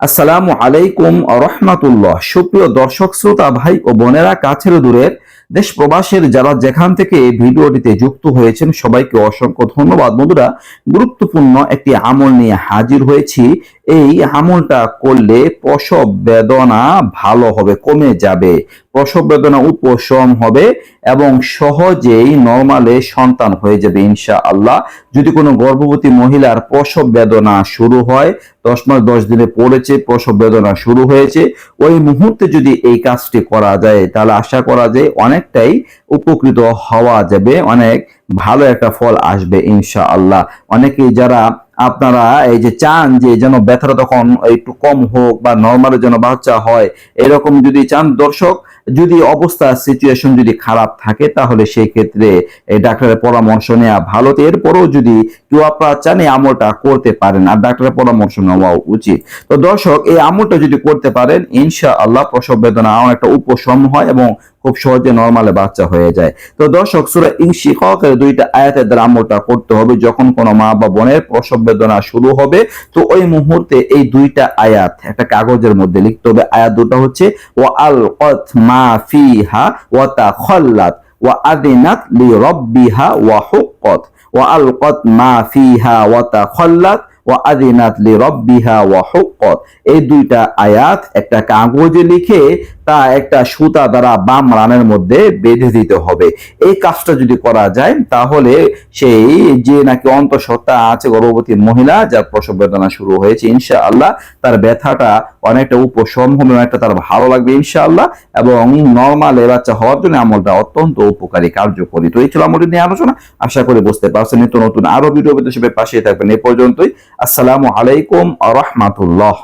আসসালামু আলাইকুম রহমাতুল্লাহ। সুপ্রিয় দর্শক, শ্রোতা, ভাই ও বোনেরা, কাছের দূরের দেশ প্রবাসের যারা যেখান থেকে এই ভিডিওটিতে যুক্ত হয়েছেন, সবাইকে অসংখ্য ধন্যবাদ। বন্ধুরা, গুরুত্বপূর্ণ একটি আমল নিয়ে হাজির হয়েছি। এই আমলটা করলে প্রসব বেদনা ভালো হবে, কমে যাবে। প্রসব বেদনা উপশম হবে। এবং সহজেই নর্মালে সন্তান হয়ে যাবে ইনশা আল্লাহ যদি কোনো গর্ভবতী মহিলার প্রসব বেদনা শুরু হয়, দশ মাস দশ দিনে পড়েছে, প্রসব বেদনা শুরু হয়েছে, ওই মুহূর্তে যদি এই কাজটি করা যায়, তাহলে আশা করা যায় অনেকটাই উপকৃত হওয়া যাবে, অনেক ভালো একটা ফল আসবে ইনশা আল্লাহ অনেকেই যারা আপনারা এই যে চান যে যেন ব্যথাটা তখন একটু কম হোক বা নর্মালের যেন বাচ্চা হয়, এরকম যদি চান, দর্শক যদি অবস্থা সিচুয়েশন যদি খারাপ থাকে, তাহলে সেই ক্ষেত্রে ডাক্তারের পরামর্শ নেওয়া ভালো। তো এরপরেও যদি কেউ আপনারা চান এই আমলটা করতে পারেন, আর ডাক্তারের পরামর্শ নেওয়া উচিত। তো দর্শক, এই আমলটা যদি করতে পারেন ইনশা আল্লাহ প্রসব বেদনা একটা উপশম হয় এবং খুব সহজে নর্মালে বাচ্চা হয়ে যায়। তো দর্শক, সুরা ইনশিকের দুইটা আয়াতের দ্বারা আমলটা করতে হবে। যখন কোনো মা বা বোনের প্রসব বেদনা শুরু হবে, তো ওই মুহূর্তে এই দুইটা আয়াত একটা কাগজের মধ্যে লিখতে হবে। আয়াত দুটা হচ্ছে ও আল মা ফিহা ওয়া তা খল্লাত ওয়া আদিনাত লি রব্বিহা ওয়া হুক্কত ওয়া আল কত মা ফিহা ওয়া তা খল্লাত ওয়া আদিনাত লি রব্বিহা ওয়া হুক্কত এই দুইটা আয়াত একটা কাগজে লিখে তা একটা সুতা দ্বারা বাম রানের মধ্যে বেঁধে দিতে হবে। এই কাজটা যদি করা যায়, তাহলে সেই যে নাকি অন্তঃসত্ত্বা আছে গর্ভবতী মহিলা, যার প্রসব বেদনা শুরু হয়েছে ইনশা আল্লাহ তার ব্যথাটা অনেকটা উপশম হবে অনেকটা তার ভালো লাগবে ইনশা আল্লাহ এবং নর্মাল বাচ্চা হওয়ার জন্য আমলটা অত্যন্ত উপকারী, কার্যকরী। তো এই ছিল আমলটি নিয়ে আলোচনা। আশা করি বুঝতে পারছেন। নিত্য নতুন আরও ভিডিও সবাই পাশে থাকবেন। এ পর্যন্তই। আসসালামু আলাইকুম আ রহমাতুল্লাহ।